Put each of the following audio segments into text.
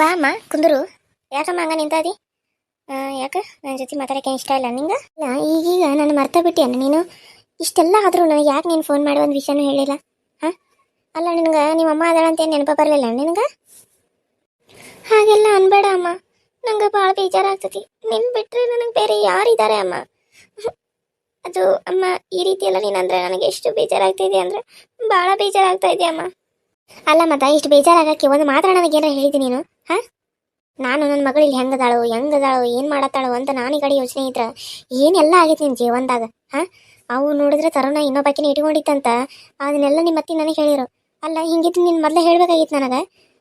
ಬಾ ಅಮ್ಮ, ಕುಂದರು. ಯಾಕಮ್ಮ ಹಂಗ ನಿಂತಾದಿ ಯಾಕ? ನನ್ನ ಜೊತೆ ಮಾತಾಡಕ್ಕೆ ಇಷ್ಟ ಇಲ್ಲ. ನಿಂಗೆ? ಇಲ್ಲ, ಈಗೀಗ ನಾನು ಮರ್ತ ಬಿಟ್ಟಿಯನ್ನ ನೀನು? ಇಷ್ಟೆಲ್ಲ ಆದರೂ ನನಗೆ ಯಾಕೆ ನೀನು ಫೋನ್ ಮಾಡಿ ಒಂದು ವಿಷಯನೂ ಹೇಳಿಲ್ಲ? ಹಾಂ? ಅಲ್ಲ, ನಿನಗೆ ನಿಮ್ಮ ಅಮ್ಮ ಅದಾಳ ಅಂತ ನೆನಪ ಬರಲಿಲ್ಲ ನಿನಗೆ? ಹಾಗೆಲ್ಲ ಅನ್ಬೇಡ ಅಮ್ಮ. ನಂಗೆ ಭಾಳ ಬೇಜಾರಾಗ್ತತಿ ನಿನ್ ಬಿಟ್ಟರೆ ನನಗೆ ಬೇರೆ ಯಾರಿದ್ದಾರೆ ಅಮ್ಮ? ಅದು ಅಮ್ಮ, ಈ ರೀತಿ ಎಲ್ಲ ನೀನಂದ್ರೆ ನನಗೆ ಎಷ್ಟು ಬೇಜಾರಾಗ್ತಾ ಇದೆ ಅಂದರೆ ಭಾಳ ಬೇಜಾರಾಗ್ತಾ ಇದೆ ಅಮ್ಮ. ಅಲ್ಲ ಮತ್ತ, ಇಷ್ಟು ಬೇಜಾರಾಗಕ್ಕೆ ಒಂದು ಮಾತ್ರ ನನಗೆ ಏನಾರ ಹೇಳಿದಿ ನೀನು? ಹಾ? ನಾನು ನನ್ನ ಮಗಳು ಇಲ್ಲಿ ಹೆಂಗದಾಳು ಹೆಂಗದಾಳು, ಏನು ಮಾಡತ್ತಾಳು ಅಂತ ನಾನು ಈ ಕಡೆ ಯೋಚನೆ ಇದ್ರ ಏನೆಲ್ಲ ಆಗೈತೆ ನಿನ್ನ ಜೀವನದಾಗ, ಹಾ? ಅವು ನೋಡಿದ್ರೆ ತರುಣ ಇನ್ನೊಬ್ಬಾಕಿನ ಇಟ್ಕೊಂಡಿತ್ತಂತ, ಅದನ್ನೆಲ್ಲ ನಿಮ್ಮ ಅತ್ತಿ ನನಗೆ ಹೇಳಿರು. ಅಲ್ಲ ಹಿಂಗಿತ್ತು ನೀನು ಮೊದಲೇ ಹೇಳ್ಬೇಕಾಗಿತ್ತು ನನಗೆ?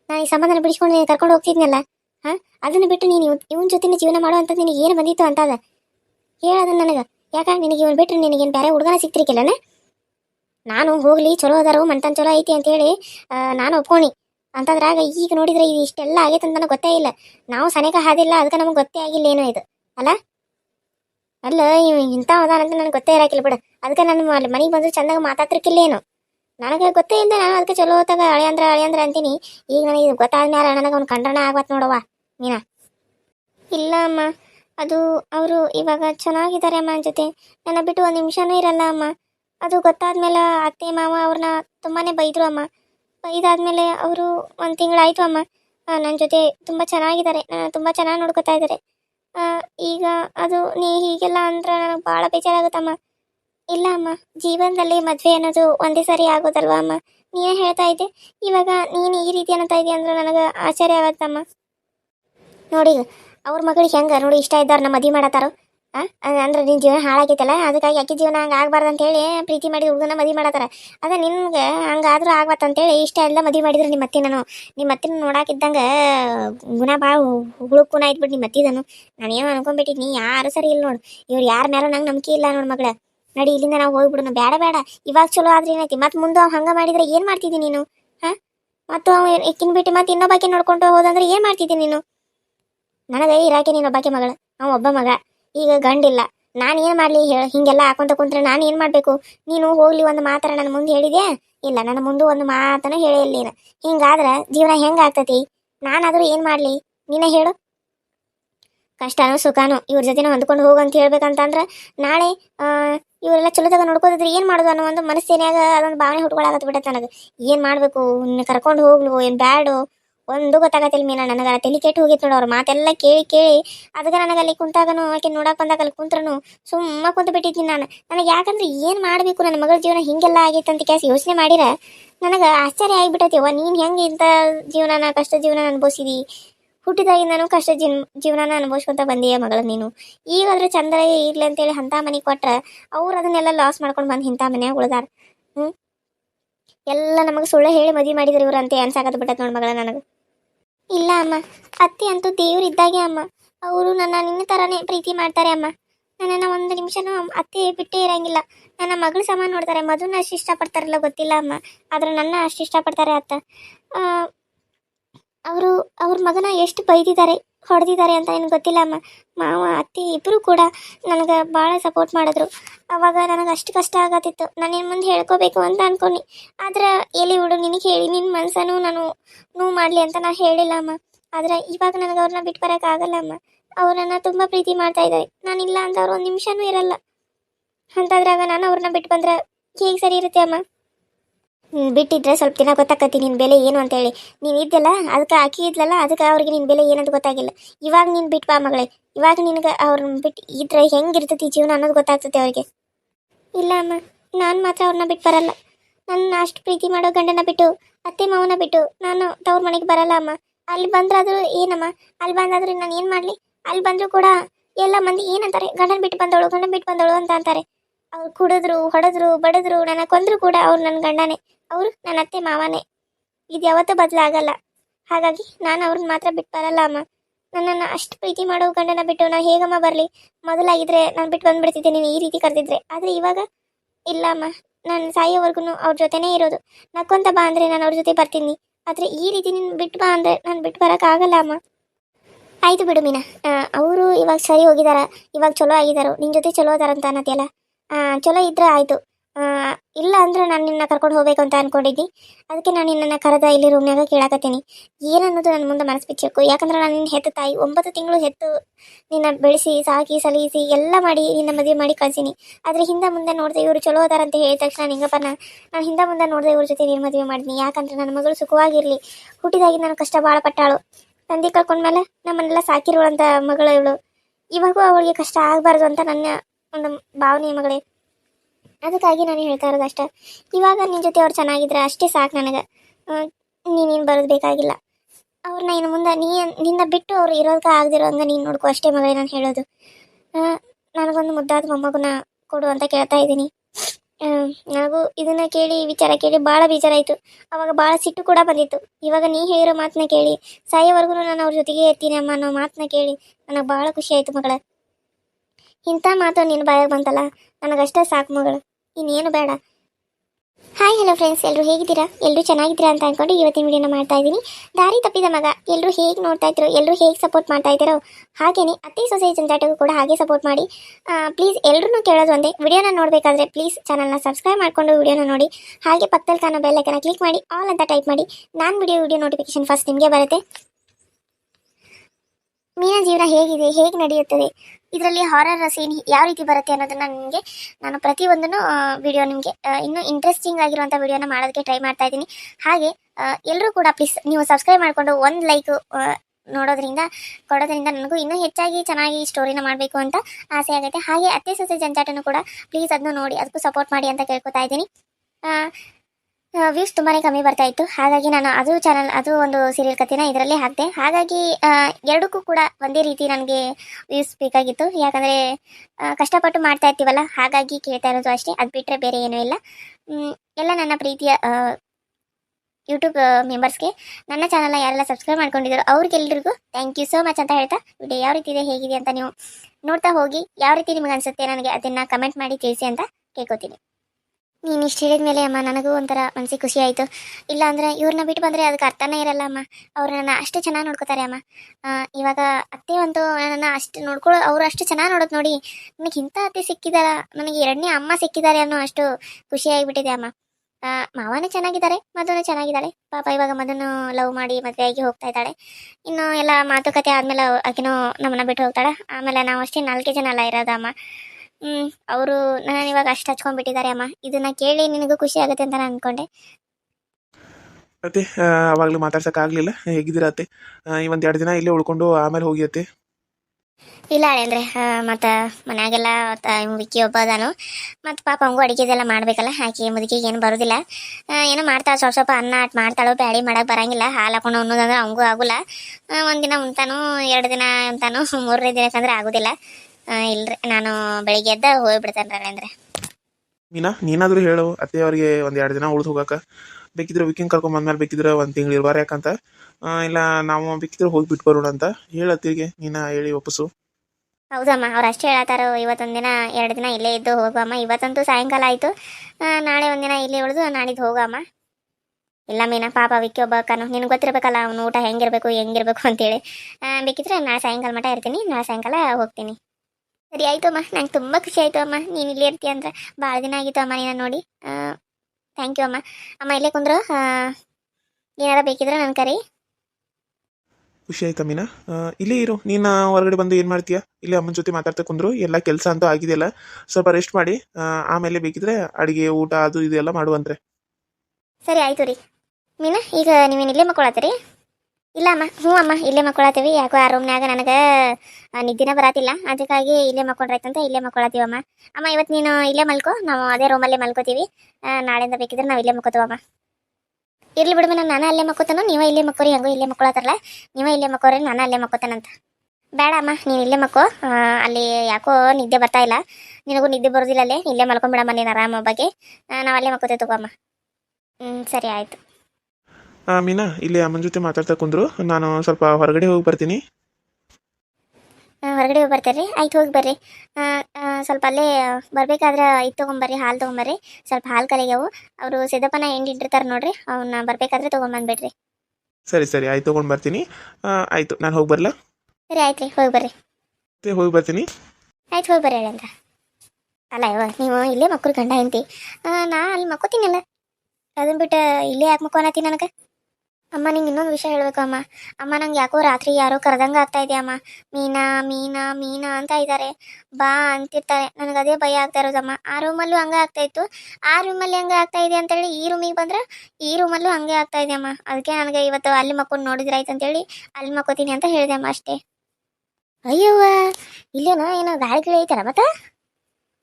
ನಾನು ಈ ಸಂಬಂಧನ ಬಿಡಿಸ್ಕೊಂಡು ನೀನು ಕರ್ಕೊಂಡು ಹೋಗ್ತಿದ್ನಲ್ಲ, ಹಾ? ಅದನ್ನು ಬಿಟ್ಟು ನೀನು ಇವನ ಜೊತೆನೇ ಜೀವನ ಮಾಡುವಂಥದ್ದು ನಿನಗೆ ಏನು ಬಂದಿತ್ತು ಅಂತ ಅದ ಹೇಳೋದನ್ನ ನನಗೆ? ಯಾಕ ನಿನಗೆ ಇವನ್ ಬಿಟ್ಟರೆ ನಿನಗೇನು ಬೇರೆ ಹುಡುಗನ ಸಿಕ್ತಿರ್ಕಿಲ್ಲನ ನಾನು ಹೋಗ್ಲಿ, ಚಲೋ ಅದಾರು ಮಂಟನ್ ಚಲೋ ಐತಿ ಅಂತೇಳಿ ನಾನು ಒಪ್ಕೊಣಿ. ಅಂತದ್ರಾಗ ಈಗ ನೋಡಿದ್ರೆ ಇದು ಇಷ್ಟೆಲ್ಲ ಆಗೈತೆ ಅಂತ ನನಗೆ ಗೊತ್ತೇ ಇಲ್ಲ. ನಾವು ಸನೇಕ ಹಾದಿಲ್ಲ ಅದಕ್ಕೆ ನಮಗೆ ಗೊತ್ತೇ ಆಗಿಲ್ಲ ಏನೋ ಇದು. ಅಲ್ಲ? ಅಲ್ಲ, ಇವ್ ಇಂಥ ಅದಾನಂತ ನನಗೆ ಗೊತ್ತೇ ಇರಾಕಿಲ್ಲ ಬಿಡು. ಅದಕ್ಕೆ ನಾನು ಮನೆಗೆ ಬಂದು ಚಂದಾಗ ಮಾತಾಡ್ತಿರ್ಕಿಲ್ಲ ಏನು? ನನಗೆ ಗೊತ್ತೇ ಇಲ್ಲ, ನಾನು ಅದಕ್ಕೆ ಚಲೋ ಹೊತ್ತಾಗ ಹಳೆ ಅಂದ್ರೆ ಹಳೆ ಅಂದ್ರೆ ಅಂತೀನಿ. ಈಗ ನನಗೆ ಇದು ಗೊತ್ತಾದ್ಮೇಲೆ ನನಗೆ ಅವ್ನು ಕಂಡ್ರಣ ಆಗ್ಬತ್ ನೋಡವ್ವ, ನೀನ. ಇಲ್ಲ ಅಮ್ಮ, ಅದು ಅವರು ಇವಾಗ ಚೆನ್ನಾಗಿದ್ದಾರೆ ಅಮ್ಮ ನನ್ನ ಜೊತೆ. ನನ್ನ ಬಿಟ್ಟು ಒಂದು ನಿಮಿಷನೂ ಇರಲ್ಲ ಅಮ್ಮ. ಅದು ಗೊತ್ತಾದ್ಮೇಲೆ ಅತ್ತೆ, ಮಾವ ಅವ್ರನ್ನ ತುಂಬಾನೇ ಬೈದರು ಅಮ್ಮ. ಬೈದಾದ್ಮೇಲೆ ಅವರು ಒಂದು ತಿಂಗಳಾಯಿತು ಅಮ್ಮ. ನನ್ನ ಜೊತೆ ತುಂಬ ಚೆನ್ನಾಗಿದ್ದಾರೆ. ತುಂಬ ಚೆನ್ನಾಗಿ ನೋಡ್ಕೊತಾ ಇದ್ದಾರೆ. ಈಗ ಅದು ನೀ ಹೀಗೆಲ್ಲ ಅಂದ್ರೆ ನನಗೆ ಭಾಳ ಬೇಜಾರಾಗುತ್ತಮ್ಮ. ಇಲ್ಲ ಅಮ್ಮ, ಜೀವನದಲ್ಲಿ ಮದುವೆ ಅನ್ನೋದು ಒಂದೇ ಸರಿ ಆಗೋದಲ್ವಾ ಅಮ್ಮ? ನೀನೇ ಹೇಳ್ತಾ ಇದ್ದೆ? ಇವಾಗ ನೀನು ಈ ರೀತಿ ಅನ್ನತಾ ಇದೆಯಾ ಅಂದ್ರೆ ನನಗೆ ಆಶ್ಚರ್ಯ ಆಗತ್ತಮ್ಮ. ನೋಡಿ, ಅವ್ರ ಮಗಳಿಗೆ ಹೆಂಗೆ ನೋಡಿ ಇಷ್ಟ ಇದ್ದಾರೆ ನಮ್ಮ ಮದುವೆ ಮಾಡತ್ತಾರೋ ಅಂದ್ರೆ ನಿನ್ನ ಜೀವನ ಹಾಳಾಗೈತಲ್ಲ, ಅದಕ್ಕಾಗಿ ಅಕ್ಕಿ ಜೀವನ ಹಂಗೆ ಆಗಬಾರ್ದು ಅಂತೇಳಿ ಪ್ರೀತಿ ಮಾಡಿ ಹುಡುಗನ ಮದುವೆ ಮಾಡತ್ತಾರ. ಅದ ನಿನ್ಗೆ ಹಂಗಾದ್ರೂ ಹೇಳಿ ಇಷ್ಟ ಎಲ್ಲ ಮದಿ ಮಾಡಿದ್ರು ನಿಮ್ಮ ಅತ್ತೆ ನಾನು. ನಿಮ್ಮ ಅತ್ತಿನ ನೋಡಾಕಿದ್ದಂಗೆ ಗುಣ ಭಾಳ ಹುಳುಕ್ ಗುಣ ಇದ್ಬಿಟ್ಟು ನಿಮ್ಮ ಅತ್ತಿದನು. ನಾನು ಏನೋ ಅನ್ಕೊಂಡ್ಬಿಟ್ಟಿದ್ನಿ ಯಾರು ಸರಿ ಇಲ್ಲ ನೋಡು. ಇವ್ರು ಯಾರ ಮೇಲೂ ನಂಗೆ ನಂಬಿಕೆ ಇಲ್ಲ ನೋಡು ಮಗಳ. ನಡಿ, ಇಲ್ಲಿಂದ ನಾವು ಹೋಗ್ಬಿಡೋಣ. ಬೇಡ ಬೇಡ ಇವಾಗ ಚಲೋ ಆದ್ರೆ ಏನೈತಿ ಮತ್ತೆ ಮುಂದೆ ಅವ್ ಹಂಗೆ ಮಾಡಿದ್ರೆ ಏನು ಮಾಡ್ತಿದ್ದಿ ನೀನು? ಹಾಂ? ಮತ್ತು ಅವ ಇಕ್ಕಿನ ಬಿಟ್ಟು ಮತ್ತೆ ಇನ್ನೊಬ್ಬಾಕಿ ನೋಡ್ಕೊಂಡು ಹೋದಂದ್ರೆ ಏನು ಮಾಡ್ತಿದ್ದಿ ನೀನು? ನನಗೆ ಇರಾಕೆ ನೀನು ಒಬ್ಬಾಕೆ ಮಗಳು. ಅವ ಒಬ್ಬ ಮಗ. ಈಗ ಗಂಡಿಲ್ಲ. ನಾನು ಏನು ಮಾಡಲಿ? ಹೇಳ. ಹಿಂಗೆಲ್ಲ ಹಾಕೊಂತ ಕುಂತ್ರೆ ನಾನು ಏನು ಮಾಡಬೇಕು? ನೀನು ಹೋಗ್ಲಿ ಒಂದು ಮಾತರ ನನ್ನ ಮುಂದೆ ಹೇಳಿದ್ಯಾ? ಇಲ್ಲ, ನನ್ನ ಮುಂದೆ ಒಂದು ಮಾತನ್ನು ಹೇಳಿಲ್ಲ ನೀನು. ಹಿಂಗಾದ್ರೆ ಜೀವನ ಹೆಂಗೆ ಆಗ್ತತಿ ನಾನಾದರೂ ಏನು ಮಾಡಲಿ? ನೀನೇ ಹೇಳು. ಕಷ್ಟನೋ ಸುಖನೋ ಇವ್ರ ಜೊತೆನ ಹೊಂದ್ಕೊಂಡು ಹೋಗು ಅಂತ ಹೇಳ್ಬೇಕಂತಂದ್ರೆ ನಾಳೆ ಇವರೆಲ್ಲ ಚಲೋದಾಗ ನೋಡ್ಕೋದಿದ್ರೆ ಏನು ಮಾಡೋದು ಅನ್ನೋ ಒಂದು ಮನಸ್ಸಿನಾಗ ಅದೊಂದು ಭಾವನೆ ಹುಟ್ಕೊಳಕತ್ತ ಬಿಟ್ಟೈತೆ ನನಗೆ. ಏನು ಮಾಡಬೇಕು? ಕರ್ಕೊಂಡು ಹೋಗ್ಲು? ಏನು ಬ್ಯಾಡು? ಒಂದು ಗೊತ್ತಾಗತ್ತಿಲ್ಲ ಮೀನಾ, ನನಗೆ ತಲೆ ಕೆಟ್ಟು ಹೋಗಿತ್ತು ನೋಡು ಅವ್ರ ಮಾತೆಲ್ಲ ಕೇಳಿ ಕೇಳಿ ಅದಕ್ಕೆ ನನಗೆ ಅಲ್ಲಿ ಕುಂತಾಗನು, ಆಕೆ ನೋಡಕ್ ಬಂದಾಗ ಅಲ್ಲಿ ಕುಂತ್ರನು ಸುಮ್ಮ ಕುಂತು ಬಿಟ್ಟಿದ್ದೀನಿ ನಾನು. ನನಗೆ ಯಾಕಂದ್ರೆ ಏನು ಮಾಡಬೇಕು ನನ್ನ ಮಗಳ ಜೀವನ ಹಿಂಗೆಲ್ಲ ಆಗಿತ್ತು ಅಂತ ಕ್ಯಾಸ್ ಯೋಚನೆ ಮಾಡಿರ? ನನಗೆ ಆಶ್ಚರ್ಯ ಆಗಿಬಿಟ್ಟೈತಿ ಅವ್ವ ನೀನು ಹೆಂಗೆ ಇಂಥ ಜೀವನನ, ಕಷ್ಟ ಜೀವನ ಅನುಭವಿಸಿದಿ? ನಾನು ಕಷ್ಟ ಜೀವ್, ಜೀವನನ ಅನುಭವಿಸ್ಕೊಂತ ಬಂದೀಯ ಮಗಳ ನೀನು. ಈಗಾದ್ರೆ ಚಂದ ಇರ್ಲಿ ಅಂತೇಳಿ ಅಂಥ ಮನೆ ಕೊಟ್ರೆ, ಅವ್ರು ಅದನ್ನೆಲ್ಲ ಲಾಸ್ ಮಾಡ್ಕೊಂಡು ಬಂದು ಇಂಥ ಮನ್ಯಾಗ ಉಳ್ದಾರ. ಹ್ಞೂ ಎಲ್ಲ ನಮಗೆ ಸುಳ್ಳು ಹೇಳಿ ಮದುವೆ ಮಾಡಿದ್ರು ಇವರು ಅಂತ, ಅನ್ಸಾಕತ್ ಬಿಟ್ಟತ್ ನೋಡ್ ಮಗಳ ನನಗೆ. ಇಲ್ಲ ಅಮ್ಮ, ಅತ್ತೆ ಅಂತೂ ದೇವ್ರು ಇದ್ದಾಗೆ ಅಮ್ಮ. ಅವರು ನನ್ನ ನಿನ್ನ ಥರನೇ ಪ್ರೀತಿ ಮಾಡ್ತಾರೆ ಅಮ್ಮ. ನನ್ನನ್ನು ಒಂದು ನಿಮಿಷನೂ ಅತ್ತೆ ಬಿಟ್ಟೇ ಇರಂಗಿಲ್ಲ. ನನ್ನ ಮಗಳು ಸಮ ನೋಡ್ತಾರೆ ಮಧುನ ಅಷ್ಟು ಇಷ್ಟಪಡ್ತಾರಲ್ಲ ಗೊತ್ತಿಲ್ಲ ಅಮ್ಮ. ಆದ್ರೆ ನನ್ನ ಅಷ್ಟು ಇಷ್ಟಪಡ್ತಾರೆ ಅತ್ತ. ಅವರು, ಅವ್ರ ಮಗನ ಎಷ್ಟು ಬೈದಿದ್ದಾರೆ. ಹೊಡೆದಿದ್ದಾರೆ ಅಂತ ಏನು ಗೊತ್ತಿಲ್ಲ. ಅಮ್ಮ ಮಾವ, ಅತ್ತೆ ಇಬ್ಬರು ಕೂಡ ನನಗೆ ಭಾಳ ಸಪೋರ್ಟ್ ಮಾಡಿದ್ರು. ಅವಾಗ ನನಗೆ ಅಷ್ಟು ಕಷ್ಟ ಆಗತ್ತಿತ್ತು. ನಾನು ಏನು ಮುಂದೆ ಹೇಳ್ಕೋಬೇಕು ಅಂತ ಅನ್ಕೊಂಡಿ. ಆದ್ರೆ ಎಲ್ಲಿ ಹುಡು, ನಿನಗೆ ಹೇಳಿ ನಿನ್ನ ಮನಸ್ಸನ್ನು ನಾನು ನೋವು ಮಾಡಲಿ ಅಂತ ನಾನು ಹೇಳಿಲ್ಲ ಅಮ್ಮ. ಆದ್ರೆ ಇವಾಗ ನನಗೆ ಅವ್ರನ್ನ ಬಿಟ್ಟು ಬರೋಕ್ಕಾಗಲ್ಲ ಅಮ್ಮ. ಅವ್ರನ್ನ ತುಂಬ ಪ್ರೀತಿ ಮಾಡ್ತಾ ಇದ್ದಾರೆ. ನಾನಿಲ್ಲ ಅಂತ ಅವ್ರು ಒಂದು ನಿಮಿಷನೂ ಇರಲ್ಲ. ಅಂತಾದ್ರಾಗ ನಾನು ಅವ್ರನ್ನ ಬಿಟ್ಟು ಬಂದ್ರೆ ಹೇಗೆ ಸರಿ ಇರುತ್ತೆ ಅಮ್ಮ? ಬಿಟ್ಟಿದ್ರೆ ಸ್ವಲ್ಪ ದಿನ ಗೊತ್ತಾಕತಿ ನಿನ್ನ ಬೆಲೆ ಏನು ಅಂತೇಳಿ. ನೀನು ಇದ್ದಲ್ಲ ಅದಕ್ಕೆ ಅಕ್ಕಿ ಇದ್ಲಲ್ಲ, ಅದಕ್ಕೆ ಅವ್ರಿಗೆ ನಿನ್ನ ಬೆಲೆ ಏನಂತ ಗೊತ್ತಾಗಿಲ್ಲ. ಇವಾಗ ನೀನು ಬಿಟ್ಟು ಬಾ ಮಗಳೇ. ಇವಾಗ ನಿನಗೆ ಅವ್ರನ್ನ ಬಿಟ್ಟು ಇದ್ರೆ ಹೆಂಗಿರ್ತೈತಿ ಜೀವನ ಅನ್ನೋದು ಗೊತ್ತಾಗ್ತೈತೆ ಅವ್ರಿಗೆ. ಇಲ್ಲ ಅಮ್ಮ, ನಾನು ಮಾತ್ರ ಅವ್ರನ್ನ ಬಿಟ್ಟು ಬರಲ್ಲ. ನನ್ನ ಅಷ್ಟು ಪ್ರೀತಿ ಮಾಡೋ ಗಂಡನ ಬಿಟ್ಟು, ಅತ್ತೆ ಮಾವನ ಬಿಟ್ಟು ನಾನು ತವ್ರ ಮನೆಗೆ ಬರಲ್ಲ ಅಮ್ಮ. ಅಲ್ಲಿ ಬಂದ್ರಾದ್ರೂ ಏನಮ್ಮ? ಅಲ್ಲಿ ಬಂದಾದ್ರೂ ನಾನು ಏನು ಮಾಡಲಿ? ಅಲ್ಲಿ ಬಂದರೂ ಕೂಡ ಎಲ್ಲ ಮಂದಿ ಏನಂತಾರೆ? ಗಂಡನ ಬಿಟ್ಟು ಬಂದವಳು ಗಂಡನ ಬಿಟ್ಟು ಬಂದವಳು ಅಂತ ಅಂತಾರೆ. ಅವ್ರು ಕುಡಿದ್ರು, ಹೊಡೆದ್ರು, ಬಡಿದ್ರು ನನ್ನ ಕೊಂದ್ರು ಕೂಡ ಅವ್ರು ನನ್ನ ಗಂಡನೇ. ಅವರು ನನ್ನ ಅತ್ತೆ ಮಾವನೇ. ಇದು ಯಾವತ್ತೂ ಬದಲಾಗಲ್ಲ. ಹಾಗಾಗಿ ನಾನು ಅವ್ರನ್ನ ಮಾತ್ರ ಬಿಟ್ಟು ಬರಲ್ಲ ಅಮ್ಮ. ನನ್ನನ್ನು ಅಷ್ಟು ಪ್ರೀತಿ ಮಾಡೋ ಗಂಡನ ಬಿಟ್ಟು ನಾನು ಹೇಗಮ್ಮ ಬರಲಿ? ಮೊದಲಾಗಿದ್ರೆ ನಾನು ಬಿಟ್ಟು ಬಂದುಬಿಡ್ತಿದ್ದೆ, ನೀನು ಈ ರೀತಿ ಕರೆದಿದ್ರೆ. ಆದರೆ ಇವಾಗ ಇಲ್ಲ ಅಮ್ಮ. ನಾನು ಸಾಯೋವರೆಗೂ ಅವ್ರ ಜೊತೆನೇ ಇರೋದು. ನಕ್ಕೊಂತ ಬಾ ಅಂದರೆ ನಾನು ಅವ್ರ ಜೊತೆ ಬರ್ತೀನಿ. ಆದರೆ ಈ ರೀತಿ ನೀನು ಬಿಟ್ಟು ಬಾ ಅಂದರೆ ನಾನು ಬಿಟ್ಟು ಬರೋಕ್ಕಾಗಲ್ಲ ಅಮ್ಮ. ಆಯಿತು ಬಿಡು ಮೀನಾ. ಅವರು ಇವಾಗ ಸರಿ ಹೋಗಿದಾರ. ಇವಾಗ ಚಲೋ ಆಗಿದಾರೋ. ನಿನ್ನ ಜೊತೆ ಚಲೋ ಅದಾರಂತ ಅನ್ನತಿಯಲ್ಲ? ಚಲೋ ಇದ್ರೆ ಆಯಿತು. ಇಲ್ಲ ಅಂದ್ರೆ ನಾನು ನಿನ್ನ ಕರ್ಕೊಂಡು ಹೋಗ್ಬೇಕು ಅಂತ ಅನ್ಕೊಂಡಿದ್ದಿ. ಅದಕ್ಕೆ ನಾನು ನಿನ್ನನ್ನು ಕರೆದ ಇಲ್ಲಿ ರೂಮ್ನಾಗ ಕೇಳಾಕತ್ತೀನಿ. ಏನನ್ನೋದು ನನ್ನ ಮುಂದೆ ಮನಸ್ಸು ಯಾಕಂದ್ರೆ ನಾನು ನಿನ್ನ ಹೆತ್ತ ತಾಯಿ. ಒಂಬತ್ತು ತಿಂಗಳು ಹೆತ್ತು ನಿನ್ನ ಬೆಳೆಸಿ, ಸಾಕಿ ಸಲಹಿಸಿ ಎಲ್ಲ ಮಾಡಿ ನಿನ್ನ ಮದುವೆ ಮಾಡಿ ಕಳ್ಸೀನಿ. ಆದರೆ ಹಿಂದೆ ಮುಂದೆ ನೋಡಿದೆ ಇವರು ಚಲೋ ಅದಾರ ಅಂತ ಹೇಳಿದ ತಕ್ಷಣ ನಿಂಗಪ್ಪ ನಾನು ನಾನು ಹಿಂದೆ ಮುಂದೆ ನೋಡಿದೆ ಇವ್ರ ಜೊತೆ ನೀನು ಮದುವೆ ಮಾಡಿದ್ನಿ ಯಾಕಂದ್ರೆ ನನ್ನ ಮಗಳು ಸುಖವಾಗಿರಲಿ. ಹುಟ್ಟಿದಾಗಿ ನಾನು ಕಷ್ಟ ಭಾಳ ಪಟ್ಟಾಳು. ತಂದೆ ಕಳ್ಕೊಂಡ್ಮೇಲೆ ನಮ್ಮನ್ನೆಲ್ಲ ಸಾಕಿರುವಂಥ ಮಗಳು ಇವಳು. ಇವಾಗೂ ಅವಳಿಗೆ ಕಷ್ಟ ಆಗಬಾರ್ದು ಅಂತ ನನ್ನ ಒಂದು ಭಾವನೆ ಮಗಳೇ. ಅದಕ್ಕಾಗಿ ನಾನು ಹೇಳ್ತಾ ಇರೋದು ಅಷ್ಟೇ. ಇವಾಗ ನಿನ್ನ ಜೊತೆ ಅವ್ರು ಚೆನ್ನಾಗಿದ್ರೆ ಅಷ್ಟೇ ಸಾಕು ನನಗೆ. ನೀನೇನು ಬರೋದು ಬೇಕಾಗಿಲ್ಲ. ಅವ್ರನ್ನ ಇನ್ನು ಮುಂದೆ ನೀ ನಿನ್ನ ಬಿಟ್ಟು ಅವ್ರು ಇರೋದಕ್ಕೆ ಆಗದಿರೋ ಹಂಗೆ ನೀನು ನೋಡ್ಕೊ ಅಷ್ಟೇ ಮಗಳೇ ನಾನು ಹೇಳೋದು. ನನಗೊಂದು ಮುದ್ದಾದ ಮೊಮ್ಮಗನ ಕೊಡು ಅಂತ ಕೇಳ್ತಾ ಇದ್ದೀನಿ. ನನಗೂ ಇದನ್ನು ಕೇಳಿ, ವಿಚಾರ ಕೇಳಿ ಭಾಳ ಬೇಜಾರಾಯಿತು. ಅವಾಗ ಭಾಳ ಸಿಟ್ಟು ಕೂಡ ಬಂದಿತ್ತು. ಇವಾಗ ನೀ ಹೇಳಿರೋ ಮಾತನ್ನ ಕೇಳಿ ಸಾಯೋವರೆಗೂ ನಾನು ಅವ್ರ ಜೊತೆಗೆ ಇರ್ತೀನಿ ಅಮ್ಮ ಅನ್ನೋ ಮಾತನ್ನ ಕೇಳಿ ನನಗೆ ಭಾಳ ಖುಷಿ ಆಯಿತು ಮಗಳ. ಇಂಥ ಮಾತು ನಿನ್ನ ಬಾಯಾಗ ಬಂತಲ್ಲ? ನನಗಷ್ಟೇ ಸಾಕು ಮಗಳು. ಇನ್ನೇನು ಬೇಡ. ಹಾಯ್ ಹಲೋ ಫ್ರೆಂಡ್ಸ್ ಎಲ್ಲರೂ ಹೇಗಿದ್ದೀರಾ? ಎಲ್ಲರೂ ಚೆನ್ನಾಗಿದ್ದೀರಾ ಅಂತ ಅಂದ್ಕೊಂಡು ಇವತ್ತಿನ ವಿಡಿಯೋನ ಮಾಡ್ತಾ ಇದ್ದೀನಿ. ದಾರಿ ತಪ್ಪಿದ ಮಗ. ಎಲ್ಲರೂ ಹೇಗೆ ನೋಡ್ತಾ ಇದ್ರು? ಎಲ್ಲರೂ ಹೇಗೆ ಸಪೋರ್ಟ್ ಮಾಡ್ತಾ ಇದ್ದಾರೋ? ಹಾಗೇನೆ ಅತ್ತೆ ಸೊಸೆ ಜಂಜಾಟಗೂ ಕೂಡ ಹಾಗೆ ಸಪೋರ್ಟ್ ಮಾಡಿ. ಪ್ಲೀಸ್ ಎಲ್ಲರೂ ಕೇಳೋದು ಒಂದೇ. ವಿಡಿಯೋನ ನೋಡಬೇಕಾದ್ರೆ ಪ್ಲೀಸ್ ಚಾನಲ್ನ ಸಬ್ಸ್ಕ್ರೈಬ್ ಮಾಡಿಕೊಂಡು ವಿಡಿಯೋನ ನೋಡಿ. ಹಾಗೆ ಪಕ್ಕದಲ್ಲಿ ಕಾಣೋ ಬೆಲ್ಲೈಕನ್ನ ಕ್ಲಿಕ್ ಮಾಡಿ. ಆಲ್ ಅಂತ ಟೈಪ್ ಮಾಡಿ. ನಾನು ವಿಡಿಯೋ ವಿಡಿಯೋ ನೋಟಿಫಿಕೇಶನ್ ಫಸ್ಟ್ ನಿಮಗೆ ಬರುತ್ತೆ. ಹೇಗಿದೆ, ಹೇಗೆ ನಡೆಯುತ್ತದೆ, ಇದರಲ್ಲಿ ಹಾರರ್ ಸೀನ್ ಯಾವ ರೀತಿ ಬರುತ್ತೆ ಅನ್ನೋದನ್ನ ನಿಮಗೆ ನಾನು ಪ್ರತಿಯೊಂದನ್ನು ವಿಡಿಯೋ ನಿಮಗೆ ಇನ್ನೂ ಇಂಟ್ರೆಸ್ಟಿಂಗ್ ಆಗಿರುವಂಥ ವಿಡಿಯೋನ ಮಾಡೋದಕ್ಕೆ ಟ್ರೈ ಮಾಡ್ತಾ ಇದ್ದೀನಿ. ಹಾಗೆ ಎಲ್ಲರೂ ಕೂಡ ಪ್ಲೀಸ್ ನೀವು ಸಬ್ಸ್ಕ್ರೈಬ್ ಮಾಡಿಕೊಂಡು ಒಂದು ಲೈಕ್ ನೋಡೋದ್ರಿಂದ, ಕೊಡೋದ್ರಿಂದ ನನಗೂ ಇನ್ನೂ ಹೆಚ್ಚಾಗಿ ಚೆನ್ನಾಗಿ ಸ್ಟೋರಿನ ಮಾಡಬೇಕು ಅಂತ ಆಸೆ ಆಗುತ್ತೆ. ಹಾಗೆ ಅತ್ತೆ ಸೊಸೆ ಜಂಜಾಟನು ಕೂಡ ಪ್ಲೀಸ್ ಅದನ್ನು ನೋಡಿ, ಅದಕ್ಕೂ ಸಪೋರ್ಟ್ ಮಾಡಿ ಅಂತ ಕೇಳ್ಕೊತಾ ಇದ್ದೀನಿ. ವ್ಯೂಸ್ ತುಂಬಾ ಕಮ್ಮಿ ಬರ್ತಾ ಇತ್ತು. ಹಾಗಾಗಿ ನಾನು ಅದು ಚಾನಲ್ ಅದು ಒಂದು ಸೀರಿಯಲ್ ಕಥೆನ ಇದರಲ್ಲಿ ಹಾಕಿದೆ. ಹಾಗಾಗಿ ಎರಡಕ್ಕೂ ಕೂಡ ಒಂದೇ ರೀತಿ ನನಗೆ ವ್ಯೂಸ್ ಬೇಕಾಗಿತ್ತು. ಯಾಕಂದರೆ ಕಷ್ಟಪಟ್ಟು ಮಾಡ್ತಾ ಇರ್ತೀವಲ್ಲ, ಹಾಗಾಗಿ ಕೇಳ್ತಾ ಇರೋದು ಅಷ್ಟೇ. ಅದು ಬಿಟ್ಟರೆ ಬೇರೆ ಏನೂ ಇಲ್ಲ. ಎಲ್ಲ ನನ್ನ ಪ್ರೀತಿಯ ಯೂಟ್ಯೂಬ್ ಮೆಂಬರ್ಸ್ಗೆ ನನ್ನ ಚಾನಲ್ನ ಯಾರೆಲ್ಲ ಸಬ್ಸ್ಕ್ರೈಬ್ ಮಾಡ್ಕೊಂಡಿದ್ರು ಅವ್ರಿಗೆಲ್ಲರಿಗೂ ಥ್ಯಾಂಕ್ ಯು ಸೋ ಮಚ್ ಅಂತ ಹೇಳ್ತಾ ವಿಡಿಯೋ ಯಾವ ರೀತಿ ಇದೆ, ಹೇಗಿದೆ ಅಂತ ನೀವು ನೋಡ್ತಾ ಹೋಗಿ, ಯಾವ ರೀತಿ ನಿಮಗೆ ಅನಿಸುತ್ತೆ ನನಗೆ ಅದನ್ನು ಕಮೆಂಟ್ ಮಾಡಿ ತಿಳಿಸಿ ಅಂತ ಕೇಳ್ಕೊತೀನಿ. ನೀನು ಇಷ್ಟು ಹೇಳಿದ ಮೇಲೆ ಅಮ್ಮ, ನನಗೂ ಒಂಥರ ಮನಸ್ಸಿಗೆ ಖುಷಿ ಆಯಿತು. ಇಲ್ಲ ಅಂದರೆ ಇವ್ರನ್ನ ಬಿಟ್ಟು ಬಂದರೆ ಅದಕ್ಕೆ ಅರ್ಥನೇ ಇರಲ್ಲ ಅಮ್ಮ. ಅವ್ರು ನನ್ನ ಅಷ್ಟು ಚೆನ್ನಾಗಿ ನೋಡ್ಕೋತಾರೆ ಅಮ್ಮ. ಇವಾಗ ಅತ್ತೆ ಒಂದು ನನ್ನ ಅಷ್ಟು ನೋಡ್ಕೊಳ್ಳೋ ಅವರು ಅಷ್ಟು ಚೆನ್ನಾಗಿ ನೋಡೋದು ನೋಡಿ ನನಗೆ ಇಂಥ ಅತ್ತೆ ಸಿಕ್ಕಿದಾರ, ನನಗೆ ಎರಡನೇ ಅಮ್ಮ ಸಿಕ್ಕಿದ್ದಾರೆ ಅನ್ನೋ ಅಷ್ಟು ಖುಷಿಯಾಗಿಬಿಟ್ಟಿದೆ ಅಮ್ಮ. ಮಾವನೇ ಚೆನ್ನಾಗಿದ್ದಾರೆ ಮಧುನೂ ಚೆನ್ನಾಗಿದ್ದಾಳೆ ಪಾಪ ಇವಾಗ ಮಧುನು ಲವ್ ಮಾಡಿ ಮದುವೆಯಾಗಿ ಹೋಗ್ತಾ ಇದ್ದಾಳೆ. ಇನ್ನು ಎಲ್ಲ ಮಾತುಕತೆ ಆದಮೇಲೆ ಆಕೆನೋ ನಮ್ಮನ್ನ ಬಿಟ್ಟು ಹೋಗ್ತಾಳೆ. ಆಮೇಲೆ ನಾವು ಅಷ್ಟೇ ನಾಲ್ಕೇ ಜನ ಅಲ್ಲ ಇರೋದಮ್ಮ. ಹ್ಞೂ ಅವರು ನಾನು ಇವಾಗ ಅಷ್ಟು ಹಚ್ಕೊಂಡ್ಬಿಟ್ಟಿದ್ದಾರೆ ಅಮ್ಮ. ಇದನ್ನ ಕೇಳಿ ನಿನಗೂ ಖುಷಿ ಆಗುತ್ತೆ ಅಂತ ನಾನು ಅನ್ಕೊಂಡೆ. ಅತ್ತೆ ಅವಾಗಲೂ ಮಾತಾಡ್ಸೋಕ್ಕಾಗಲಿಲ್ಲ. ಹೇಗಿದ್ದೀರಾ ಅತ್ತೆ? ಈ ಒಂದು ಎರಡು ದಿನ ಇಲ್ಲೇ ಉಳ್ಕೊಂಡು ಆಮೇಲೆ ಹೋಗಿ ಅತ್ತೆ. ಇಲ್ಲ ಅಂದ್ರೆ ಮತ್ತು ಮನ್ಯಾಗೆಲ್ಲ ವಿಕ್ಕಿ ಒಬ್ಬ ಅದಾನು. ಮತ್ತು ಪಾಪ ಹಂಗೂ ಅಡುಗೆದೆಲ್ಲ ಮಾಡಬೇಕಲ್ಲ ಆಕೆ ಮುದುಕಿಗೆ ಏನು ಬರೋದಿಲ್ಲ. ಏನೋ ಮಾಡ್ತಾಳ ಸ್ವಲ್ಪ ಸ್ವಲ್ಪ ಅನ್ನ ಆಟ ಮಾಡ್ತಾಳು ಬ್ಯಾಡಿ ಮಾಡಕ್ಕೆ ಬರಂಗಿಲ್ಲ. ಹಾಲು ಹಾಕೊಂಡು ಅನ್ನೋದಂದ್ರೆ ಅವಂಗೂ ಆಗೋಲ್ಲ. ಒಂದಿನ ಉಂತಾನು ಉಣ್ತಾನು ಎರಡು ದಿನ ಅಂತಾನು ಮೂರನೇ ದಿನಕ್ಕಂದ್ರೆ ಆಗೋದಿಲ್ಲ. ಇಲ್ರಿ. ನಾನು ಬೆಳಿಗ್ಗೆ ಎದ್ದ ಹೋಗ್ಬಿಡ್ತೇನೆ ಅಂದರೆ ಮೀನಾ ನೀನಾದರೂ ಹೇಳು. ಅತ್ತೆ ಅವರಿಗೆ ಒಂದು ಎರಡು ದಿನ ಉಳಿದು ಹೋಗಕ್ಕೆ ಬೇಕಿದ್ರೆ ವೀಕೆಂಡ್ ಕರ್ಕೊಂಡ್ ಬಂದ್ಮೇಲೆ ಬೇಕಿದ್ರೆ ಒಂದು ತಿಂಗಳು ಇರ್ಬಾರ ಯಾಕಂತ. ಇಲ್ಲ ನಾವು ಬೇಕಿದ್ರೆ ಹೋಗಿ ಬಿಟ್ಟು ಬರೋಣ ಅಂತ. ಹೇಳತ್ತಿಗೆ ನೀನ ಹೇಳಿ ವಾಪಸ್ಸು. ಹೌದಮ್ಮ ಅವ್ರು ಅಷ್ಟೇ ಹೇಳತ್ತಾರ ಇವತ್ತೊಂದು ದಿನ ಎರಡು ದಿನ ಇಲ್ಲೇ ಇದ್ದು ಹೋಗಮ್ಮ ಇವತ್ತಂತೂ ಸಾಯಂಕಾಲ ಆಯಿತು. ನಾಳೆ ಒಂದಿನ ಇಲ್ಲೇ ಉಳಿದು ನಾಳಿದ್ದು ಹೋಗಮ್ಮ ಇಲ್ಲ ಮೀನಾ ಪಾಪ ವಿಕ್ಕಿ ಒಬ್ಬಕ್ಕನು. ನಿನ್ಗೆ ಗೊತ್ತಿರಬೇಕಲ್ಲ ಅವನು ಊಟ ಹೆಂಗಿರಬೇಕು ಹೆಂಗಿರಬೇಕು ಅಂತೇಳಿ. ಬೇಕಿದ್ರೆ ನಾಳೆ ಸಾಯಂಕಾಲ ಮಟ ಇರ್ತೀನಿ. ನಾಳೆ ಸಾಯಂಕಾಲ ಹೋಗ್ತೀನಿ. ಸರಿ ಆಯಿತು ಅಮ್ಮ. ನಂಗೆ ತುಂಬ ಖುಷಿ ಆಯಿತು ಅಮ್ಮ. ನೀನು ಇಲ್ಲೇ ಇರ್ತೀಯ ಅಂದ್ರೆ ಭಾಳ ದಿನ ಆಗಿತ್ತು ಅಮ್ಮ ನೀನು ನೋಡಿ. ಥ್ಯಾಂಕ್ ಯು ಅಮ್ಮ. ಅಮ್ಮ ಇಲ್ಲೇ ಕುಂದ್ರು. ಏನಾರ ಬೇಕಿದ್ರೆ ನನ್ನ ಕರಿ. ಖುಷಿ ಆಯ್ತಾ ಮೀನಾ ಇಲ್ಲೇ ಇರು. ನೀನು ಹೊರಗಡೆ ಬಂದು ಏನು ಮಾಡ್ತೀಯ? ಇಲ್ಲೇ ಅಮ್ಮನ ಜೊತೆ ಮಾತಾಡ್ತಾ ಕುಂದ್ರು. ಎಲ್ಲ ಕೆಲಸ ಅಂತೂ ಆಗಿದೆಯಲ್ಲ. ಸ್ವಲ್ಪ ರೆಸ್ಟ್ ಮಾಡಿ. ಆಮೇಲೆ ಬೇಕಿದ್ರೆ ಅಡಿಗೆ ಊಟ ಅದು ಇದು ಎಲ್ಲ ಮಾಡುವಂದ್ರೆ ಸರಿ ಆಯ್ತು ರೀ. ಮೀನಾ ಈಗ ನೀವೇನು ಇಲ್ಲೇ ಮಕ್ಕೊಳತ್ತೀರಿ? ಇಲ್ಲ ಅಮ್ಮ ಹ್ಞೂ ಅಮ್ಮ ಇಲ್ಲೇ ಮಕ್ಕೊಳತ್ತೀವಿ. ಯಾಕೋ ಆ ರೂಮ್ನ್ಯಾಗ ನನಗೆ ನಿದ್ದಿನ ಬರತಿಲ್ಲ. ಅದಕ್ಕಾಗಿ ಇಲ್ಲೇ ಮಕ್ಕೊಂಡ್ರಾಯ್ತಂತ ಇಲ್ಲೇ ಮಕ್ಕೊಳತ್ತೀವಮ್ಮ. ಅಮ್ಮ ಇವತ್ತು ನೀನು ಇಲ್ಲೇ ಮಲ್ಕೋ, ನಾವು ಅದೇ ರೂಮಲ್ಲೇ ಮಲ್ಕೋತೀವಿ. ನಾಳೆಯಿಂದ ಬೇಕಿದ್ರೆ ನಾವು ಇಲ್ಲೇ ಮಕ್ಕೋತೀವಮ್ಮ. ಇರ್ಲಿ ಬಿಡು ನಾನು ಅಲ್ಲೇ ಮಕ್ಕೋತಾನೋ, ನೀವೇ ಇಲ್ಲೇ ಮಕ್ಕೋರಿ, ಹಂಗೂ ಇಲ್ಲೇ ಮಕ್ಕೊಳತ್ತಾರಲ್ಲ. ನೀವೇ ಇಲ್ಲೇ ಮಕ್ಕೋರಿ, ನಾನು ಅಲ್ಲೇ ಮಕ್ಕೋತಾನಂತ. ಬೇಡ ಅಮ್ಮ ನೀನು ಇಲ್ಲೇ ಮಕ್ಕೋ. ಅಲ್ಲಿ ಯಾಕೋ ನಿದ್ದೆ ಬರ್ತಾ ಇಲ್ಲ. ನಿನಗೂ ನಿದ್ದೆ ಬರೋದಿಲ್ಲ ಅಲ್ಲೇ ಇಲ್ಲೇ ಮಲ್ಕೊಂಬಿಡಮ್ಮ ನೀನು ಆರಾಮ ಬಗ್ಗೆ. ನಾವು ಅಲ್ಲೇ ಮಕ್ಕೋತೇವೆ ತಗೋ ಅಮ್ಮ ಹ್ಞೂ ಸರಿ, ಆಯಿತು. ಮೀನಾ ಇಲ್ಲಿ ಅಮ್ಮನ ಜೊತೆ ಮಾತಾಡ್ತಾ ಕುಂದ್ರು. ನಾನು ಸ್ವಲ್ಪ ಹೊರಗಡೆ ಹೋಗಿ ಬರ್ತೀನಿ. ಹೊರಗಡೆ ಹೋಗಿ ಬರ್ತೀರಿ? ಆಯ್ತು ಹೋಗಿ ಬರ್ರಿ. ಸ್ವಲ್ಪ ಅಲ್ಲೇ ಬರ್ಬೇಕಾದ್ರೆ ಇದು ತೊಗೊಂಬರ್ರಿ ಹಾಲು ತೊಗೊಂಬರ್ರಿ. ಸ್ವಲ್ಪ ಹಾಲು ಕಲಿಗೆವು ಅವರು ಸಿದ್ದಪ್ಪನ ಹೆಂಗೆ ಇಟ್ಟಿರ್ತಾರೆ ನೋಡ್ರಿ. ಅವನ್ನ ಬರ್ಬೇಕಾದ್ರೆ ತೊಗೊಂಬಂದ್ಬಿಡ್ರಿ ಸರಿ ಸರಿ ಆಯ್ತು ತೊಗೊಂಡು ಬರ್ತೀನಿ. ಆಯ್ತು ನಾನು ಹೋಗಿ ಬರ್ಲಾ? ಸರಿ ಆಯ್ತು ರೀ ಹೋಗಿ ಬರ್ರಿ. ಮತ್ತೆ ಹೋಗಿ ಬರ್ತೀನಿ. ಆಯ್ತು ಹೋಗಿ ಬರ್ರಿ ಹೇಳಂದ್ರ ಅಲ್ಲ ಯವ್ವ ನೀವು ಇಲ್ಲೇ ಮಕ್ಕಳು ಗಂಡ ಹೆಂತಿ ನಾ ಅಲ್ಲಿ ಮಕ್ಕೋತೀನಲ್ಲ. ಅದನ್ನ ಬಿಟ್ಟು ಇಲ್ಲೇ ಯಾಕೆ ಮಕ್ಕೋನತಿ ನನಗೆ? ಅಮ್ಮ, ನಿಂಗೆ ಇನ್ನೊಂದು ವಿಷಯ ಹೇಳ್ಬೇಕು ಅಮ್ಮ. ಅಮ್ಮ, ನಂಗೆ ಯಾಕೋ ರಾತ್ರಿ ಯಾರೋ ಕರೆದಂಗೆ ಆಗ್ತಾ ಇದೆ ಅಮ್ಮ. ಮೀನಾ ಮೀನಾ ಮೀನಾ ಅಂತ ಇದ್ದಾರೆ ಬಾ ಅಂತಿರ್ತಾರೆ. ನನಗೆ ಅದೇ ಭಯ ಆಗ್ತಾ ಇರೋದಮ್ಮ ಆ ರೂಮಲ್ಲೂ ಹಂಗೆ ಆಗ್ತಾ ಇತ್ತು. ಆ ರೂಮಲ್ಲಿ ಹಂಗೆ ಆಗ್ತಾ ಇದೆ ಅಂತೇಳಿ ಈ ರೂಮಿಗೆ ಬಂದ್ರೆ ಈ ರೂಮಲ್ಲೂ ಹಂಗೆ ಆಗ್ತಾ ಇದೆ ಅಮ್ಮ. ಅದಕ್ಕೆ ನನಗೆ ಇವತ್ತು ಅಲ್ಲಿ ಮಕ್ಕೊಂಡು ನೋಡಿದ್ರಾಯ್ತು ಅಂತೇಳಿ ಅಲ್ಲಿ ಮಕ್ಕೋತೀನಿ ಅಂತ ಹೇಳಿದೆ ಅಮ್ಮ ಅಷ್ಟೇ. ಅಯ್ಯವ್ವ, ಇಲ್ಲೇನೋ ಏನೋ ಗಾಳಿ ಗಿಳಿ ಐತಲ್ಲ ಮತ್ತೆ?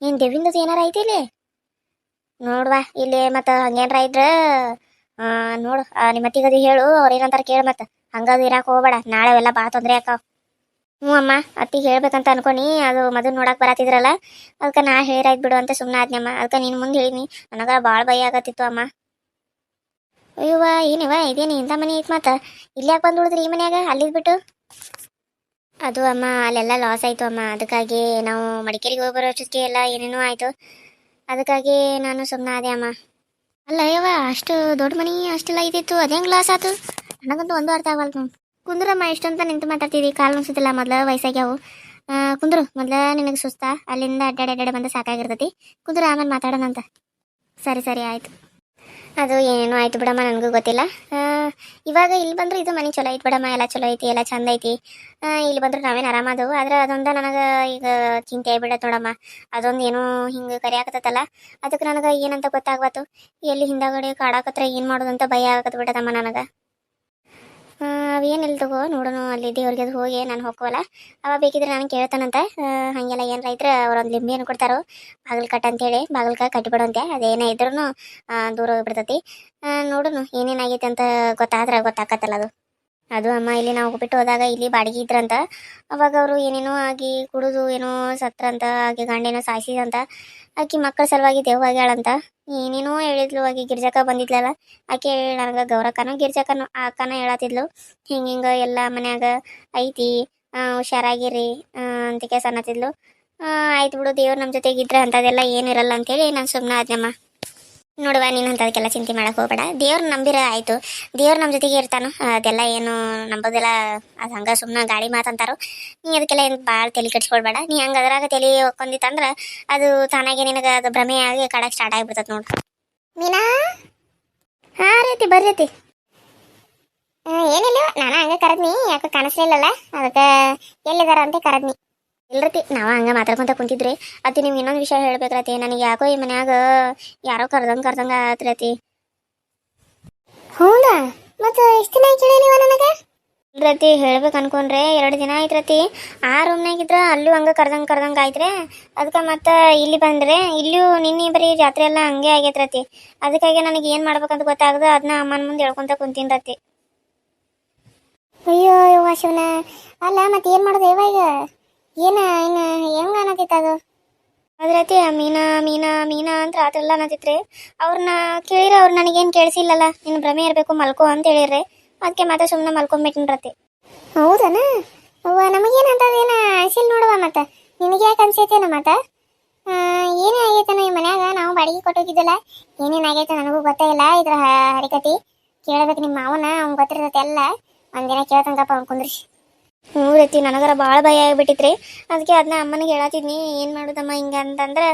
ಏನು ದೆವ್ವಿಂದದು ಏನಾರ ಐತಿ ಇಲ್ಲಿ? ನೋಡ್ವಾ, ಇಲ್ಲಿ ಮತ್ತೆ ಹಂಗೇನಾರ ಇದ್ರ? ನೋಡು ನಿಮ್ಮ ಅತ್ತಿಗದು ಹೇಳು, ಅವ್ರು ಏನಂತಾರ ಕೇಳು ಮತ್ತೆ. ಹಂಗದು ಇರಾಕ ಹೋಗ್ಬೇಡ, ನಾಳೆ ಎಲ್ಲ ಭಾಳ ತೊಂದರೆ ಆಕಾವ್ ಹ್ಞೂ ಅಮ್ಮ ಅತ್ತಿಗೆ ಹೇಳ್ಬೇಕಂತ ಅನ್ಕೊನಿ ಅದು ಮದುವೆ ನೋಡಕ್ಕೆ ಬರತ್ತಿದ್ರಲ್ಲ ಅದಕ್ಕೆ ನಾ ಹೇಳಿರಾಯ್ತು ಬಿಡು ಅಂತ ಸುಮ್ಮನೆ ಆದ್ನಮ್ಮ ಅದಕ್ಕೆ ನೀನು ಮುಂದೆ ಹೇಳಿನಿ ನನಗ ಭಾಳ ಭಯ ಆಗತ್ತಿತ್ತು ಅಮ್ಮ. ಅಯ್ಯವ್ವ ಏನಿವ ಇದೇನು ಇಂಥ ಮನೆ ಐತೆ ಮತ್ತೆ? ಇಲ್ಲಿ ಯಾಕೆ ಬಂದು ಉಳಿದ್ರಿ ಈ ಮನ್ಯಾಗ, ಅಲ್ಲಿದ್ ಬಿಟ್ಟು? ಅದು ಅಮ್ಮ, ಅಲ್ಲೆಲ್ಲ ಲಾಸ್ ಆಯ್ತು ಅಮ್ಮ. ಅದಕ್ಕಾಗಿ ನಾವು ಮಡಿಕೇರಿಗೆ ಹೋಗಿ ಬರೋ ಅಷ್ಟೊತ್ತಿಗೆ ಎಲ್ಲ ಏನೇನೋ ಆಯ್ತು. ಅದಕ್ಕಾಗಿ ನಾನು ಸುಮ್ಮನೆ ಆದೆ ಅಮ್ಮ. ಅಲ್ಲ ಅಯ್ಯವ ಅಷ್ಟು ದೊಡ್ಡ ಮನಿ ಅಷ್ಟೆಲ್ಲ ಇದ್ದಿತ್ತು ಅದೇನ್ ಗ್ಲಾಸ್ ಆತು? ನನಗಂತೂ ಒಂದು ಅರ್ಥ ಆಗವಲ್ತು ಕುಂದ್ರಮ್ಮ ಇಷ್ಟಂತ ನಿಂತು ಮಾತಾಡ್ತಿದ್ದಿ, ಕಾಲು ಅನ್ಸುತ್ತಿಲ್ಲ ಮೊದ್ಲ ವಯಸ್ಸಾಗ್ಯಾವು ಕುಂದ್ರು, ಮೊದ್ಲ ನಿನಗೆ ಸುಸ್ತ? ಅಲ್ಲಿಂದ ಅಡ್ಡಾಡಿ ಅಡ್ಡಾಡಿ ಬಂದು ಸಾಕಾಗಿರ್ತೈತಿ. ಕುಂದ್ರ, ಆಮೇಲೆ ಮಾತಾಡೋಣ ಅಂತ ಸರಿ ಸರಿ, ಆಯ್ತು. ಅದು ಏನೇನೋ ಆಯ್ತು ಬಿಡಮ್ಮ, ನನಗೂ ಗೊತ್ತಿಲ್ಲ. ಇವಾಗ ಇಲ್ಲಿ ಬಂದ್ರೆ ಇದು ಮನೆ ಚಲೋ ಐತಿ ಬಿಡಮ್ಮ, ಎಲ್ಲ ಚಲೋ ಐತಿ, ಎಲ್ಲ ಚಂದ ಐತಿ. ಇಲ್ಲಿ ಬಂದ್ರೆ ನಾವೇನು ಆರಾಮದವು ಆದ್ರೆ ಅದೊಂದ ನನಗೆ ಈಗ ಚಿಂತೆ ಆಗ್ಬಿಡತ್ತೆ ನೋಡಮ್ಮ. ಅದೊಂದು ಏನೋ ಹಿಂಗೆ ಕರಿಯಾಕತ್ತಲ್ಲ ಅದಕ್ಕೆ ನನಗೆ ಏನಂತ ಗೊತ್ತಾಗ್ಬಾತು ಎಲ್ಲಿ ಹಿಂದಗಡೆ ಕಾಡಾಕತ್ರ ಏನು ಮಾಡೋದು ಅಂತ ಭಯ ಆಗತ್ ಬಿಡದಮ್ಮ ನನಗೆ. ಅವೇನಿಲ್ಲ ತಗೋ, ನೋಡೋಣ, ಅಲ್ಲಿ ದೇವ್ರಿಗೆ ಅದು ಹೋಗಿ ನಾನು ಹೋಗುವಲ್ಲ. ಅವ ಬೇಕಿದ್ರೆ ನಾನು ಕೇಳ್ತಾನಂತ. ಹಾಗೆಲ್ಲ ಹಂಗೆಲ್ಲ ಏನು ರೈತರ ಅವ್ರೊಂದು ಏನು ಕೊಡ್ತಾರೋ. ಬಾಗಿಲು ಕಟ್ ಅಂತೇಳಿ ಬಾಗಿಲ್ಕ ಕಟ್ಟಿಬಿಡುವಂತೆ ಅದೇನೇ ಇದ್ರೂ ದೂರ ಹೋಗಿಬಿಡ್ತತಿ. ನೋಡೋಣ ಏನೇನಾಗೈತೆ ಅಂತ ಗೊತ್ತಾದ್ರೆ, ಗೊತ್ತಾಕತ್ತಲ್ಲ ಅದು. ಅದು ಅಮ್ಮ ಇಲ್ಲಿ ನಾವು ಬಿಟ್ಟು ಹೋದಾಗ ಇಲ್ಲಿ ಬಾಡಿಗೆ ಇದ್ರಂತ. ಅವಾಗ ಅವರು ಏನೇನೋ ಆಗಿ ಕುಡಿದು ಏನೋ ಸತ್ರಂತ ಆಗಿ ಗಂಡೇನೋ ಸಾಯಿಸಿದಂತ ಆಕಿ ಮಕ್ಕಳ ಸಲುವಾಗಿ ದೇವ್ ಆಗ್ಯಾಳಂತ ಏನೇನೋ ಹೇಳಿದ್ಲು ಆಗಿ ಗಿರ್ಜಕ ಬಂದಿದ್ಲಲ್ಲ ಆಕೆ ನನಗೆ ಗೌರಕ್ಕನೋ ಗಿರ್ಜಕನ ಅಕ್ಕನ ಹೇಳತ್ತಿದ್ಲು. ಹಿಂಗ ಹಿಂಗ ಎಲ್ಲ ಮನ್ಯಾಗ ಐತಿ ಹುಷಾರಾಗಿರಿ ಅಂತ ಕೇಸ್ ಅನ್ನತ್ತಿದ್ಲು ಆ, ಆಯ್ತು ಬಿಡು ದೇವ್ರು ನಮ್ಮ ಜೊತೆಗೆ ಇದ್ರೆ ಅಂಥದ್ದೆಲ್ಲ ಏನಿರಲ್ಲ ಅಂತೇಳಿ ನಾನು ಸುಮ್ಮನೆ ಆದ್ನಮ್ಮ. ನೋಡುವ, ನೀನು ಅಂಥದಕ್ಕೆಲ್ಲ ಚಿಂತೆ ಮಾಡಕ್ ಹೋಗಬೇಡ. ದೇವ್ರು ನಂಬಿರ ಆಯ್ತು. ದೇವ್ರು ನಮ್ಮ ಜೊತೆಗೆ ಇರ್ತಾನೋ. ಅದೆಲ್ಲ ಏನು ನಂಬೋದೆಲ್ಲ, ಅದು ಹಂಗ ಸುಮ್ಮನೆ ಗಾಳಿ ಮಾತಂತಾರೋ. ನೀ ಅದಕ್ಕೆಲ್ಲ ಏನು ಭಾಳ ತಲೆ ಕೆಡ್ಸ್ಕೊಳ್ಬೇಡ. ನೀ ಹಂಗೆ ಅದ್ರಾಗ ತಲೆ ಹೊಕ್ಕೊಂದಿತ್ತಂದ್ರೆ ಅದು ತಾನಾಗೆ ನಿನಗೆ ಅದು ಭ್ರಮೆ ಆಗಿ ಕಾಡಕ್ಕೆ ಸ್ಟಾರ್ಟ್ ಆಗಿಬಿಡ್ತದೆ ನೋಡು. ಮೀನಾ? ಹಾಂ ರೀತಿ ಬರ್ರೀತಿ ಏನಿಲ್ಲ, ನಾನು ಹಂಗೆ ಕರೆದ್ನಿ. ಯಾಕೆ ಕಾಣಿಸ್ಲಿಲ್ಲಲ್ಲ ಅದಕ್ಕೆ ಎಲ್ಲಿದಾರ ಅಂತ ಕರೆದ್ನಿ. ಇಲ್ರತಿ ನಾವು ಹಂಗೆ ಮಾತಾಡ್ಕೊಂತ ಕುಂತಿದ್ರಿ. ಅತಿ ನಿಮ್ಗೆ ಇನ್ನೊಂದು ವಿಷಯ ಹೇಳ್ಬೇಕ್ರತಿ. ನನಗೆ ಯಾಕೋ ಈ ಮನ್ಯಾಗ ಯಾರೋ ಕರ್ದಂಗೆ ಕರ್ದಂಗೆ ಆತ್ರತಿ. ಹೌದಾ? ಮತ್ತೆ ಎಷ್ಟು ದಿನ ಕೇಳಿಲ್ವ ನನಗೆ? ಇಲ್ರತಿ ಹೇಳ್ಬೇಕು ಅನ್ಕೊಂಡ್ರೆ ಎರಡು ದಿನ ಆಯ್ತ್ರತಿ. ಆ ರೂಮ್ನಾಗಿದ್ರ ಅಲ್ಲೂ ಹಂಗೆ ಕರ್ದಂಗೆ ಕರ್ದಂಗೆ ಆಯ್ತ್ರೆ. ಅದಕ್ಕೆ ಮತ್ತೆ ಇಲ್ಲಿ ಬಂದ್ರೆ ಇಲ್ಲೂ ನಿನ್ನೆ ಬರೀ ಜಾತ್ರೆ ಎಲ್ಲ ಹಂಗೆ ಆಗೈತ್ರತಿ. ಅದಕ್ಕಾಗಿ ನನಗೆ ಏನು ಮಾಡ್ಬೇಕಂತ ಗೊತ್ತಾಗದ ಅದನ್ನ ಅಮ್ಮನ ಮುಂದೆ ಹೇಳ್ಕೊಂತ ಕುಂತೀನಿ ರತಿ ಅಯ್ಯೋ ಯವ್ವ ಶಿವನ. ಅಲ್ಲ ಮತ್ತೆ ಏನು ಮಾಡೋದು ಇವಾಗ ಏನ ಏನ ಹೆಂಗ ಅನ್ನತಿತ್ತು ಅದು? ಅದ್ರತಿ ಮೀನಾ ಮೀನಾ ಮೀನಾ ಅಂತ ಆತರೆಲ್ಲ ಅನ್ನತಿತ್ರಿ. ಅವ್ರನ್ನ ಕೇಳಿರ ಅವ್ರು ನನಗೇನು ಕೇಳಿಸಿಲ್ಲಲ್ಲ ನಿನ್ನ ಭ್ರಮೆ ಇರಬೇಕು ಮಲ್ಕೋ ಅಂತ ಹೇಳಿರ್ರೆ. ಅದಕ್ಕೆ ಮತ್ತೆ ಸುಮ್ಮನೆ ಮಲ್ಕೊಂಬಿಟ್ಟಿನ್ರತಿ ಹೌದನ? ಅವ್ವ ನಮಗೇನಂತ ಏನ ಅನ್ಸಿಲ್ ನೋಡುವ ಮತ್ತೆ? ನಿನಗೆ ಯಾಕೆ ಅನ್ಸೈತೇನ ಮತ್ತೆ? ಏನೇ ಆಗೈತನ ಈ ಮನ್ಯಾಗ? ನಾವು ಬಾಡಿಗೆ ಕೊಟ್ಟೋಗಿದ್ದಲ್ಲ. ಏನೇನಾಗೈತೆ ನನಗೂ ಗೊತ್ತೇ ಇಲ್ಲ ಇದ್ರ ಹರಿಕತಿ. ಕೇಳ್ಬೇಕು ನಿಮ್ಮ ಮಾವನ ಅವ್ನು ಗೊತ್ತಿರ್ತೈತೆ ಎಲ್ಲ. ಒಂದಿನ ಕೇಳ್ತಂಗಪ್ಪ ಅವ್ನ್ ಕುಂದ್ರಿಸಿ ಹ್ಞೂ ನನಗರ ಭಾಳ ಭಯ ಆಗಿಬಿಟ್ಟಿತ್ರಿ. ಅದಕ್ಕೆ ಅದನ್ನ ಅಮ್ಮನಿಗೆ ಹೇಳತ್ತಿದ್ನಿ ಏನು ಮಾಡುದಮ್ಮ ಹಿಂಗೆ ಅಂತಂದ್ರೆ,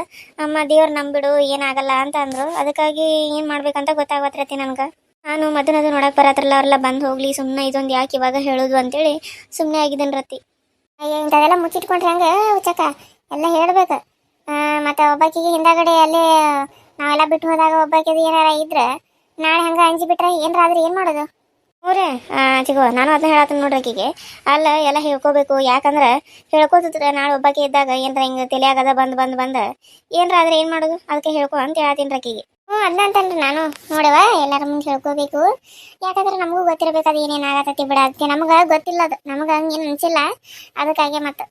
ಅಮ್ಮ ದೇವ್ರು ನಂಬಿಡು ಏನಾಗಲ್ಲ ಅಂತ ಅಂದ್ರು. ಅದಕ್ಕಾಗಿ ಏನು ಮಾಡ್ಬೇಕಂತ ಗೊತ್ತಾಗತ್ರತಿ ನನಗೆ. ನಾನು ಮದನದು ನೋಡಕ್ ಬರತ್ರಲ್ಲ, ಅವ್ರೆಲ್ಲ ಬಂದು ಹೋಗ್ಲಿ ಸುಮ್ಮನೆ ಇದೊಂದು ಯಾಕೆ ಇವಾಗ ಹೇಳೋದು ಅಂತೇಳಿ ಸುಮ್ಮನೆ ಆಗಿದನ್ ರತಿ ಅಯ್ಯೋ, ಇಂಥದೆಲ್ಲ ಮುಚ್ಚಿಟ್ಕೊಂಡ್ರೆ ಹಂಗೆ ಉಚ್ಚಕ್ಕ ಎಲ್ಲ ಹೇಳ್ಬೇಕು. ಮತ್ತು ಒಬ್ಬಾಕಿಗೆ ಹಿಂದಾಗಡೆ ಅಲ್ಲಿ ನಾವೆಲ್ಲ ಬಿಟ್ಟು ಹೋದಾಗ ಒಬ್ಬಾಕಿದು ಏನಾರ ಇದ್ರೆ ನಾಳೆ ಹಂಗೆ ಅಂಜಿ ಬಿಟ್ರೆ ಏನಾರ ಆದ್ರೆ ಏನು ಮಾಡೋದು? ಊರೇ ಚಿಗೋ, ನಾನು ಅದನ್ನ ಹೇಳತ್ತೀನಿ ನೋಡ್ರಿ ಆಕಿಗೆ. ಅಲ್ಲ, ಎಲ್ಲ ಹೇಳ್ಕೋಬೇಕು. ಯಾಕಂದ್ರೆ ಹೇಳ್ಕೋತಿದ್ರೆ ನಾಳೆ ಒಬ್ಬಾಕಿ ಇದ್ದಾಗ ಏನ್ರ ಹಿಂಗೆ ತಲೆಯಾಗದ ಬಂದು ಬಂದು ಬಂದು. ಏನ್ರ ಆದ್ರೆ ಏನು ಮಾಡೋದು? ಅದಕ್ಕೆ ಹೇಳ್ಕೊ ಅಂತ ಹೇಳತ್ತೀನಿ ಆಕಿಗೆ. ಹ್ಞೂ ಅದ್ನ ಅಂತಲ್ರಿ ನಾನು. ನೋಡವ ಎಲ್ಲರ ಮುಂದೆ ಹೇಳ್ಕೋಬೇಕು. ಯಾಕಂದ್ರೆ ನಮಗೂ ಗೊತ್ತಿರಬೇಕು ಅದು ಏನೇನು ಬಿಡ, ಅದಕ್ಕೆ ನಮ್ಗೆ ಗೊತ್ತಿಲ್ಲ ಅದು ನಮ್ಗೆ ಹಂಗೇನು ಅನ್ಸಿಲ್ಲ. ಅದಕ್ಕಾಗೆ ಮತ್ತೆ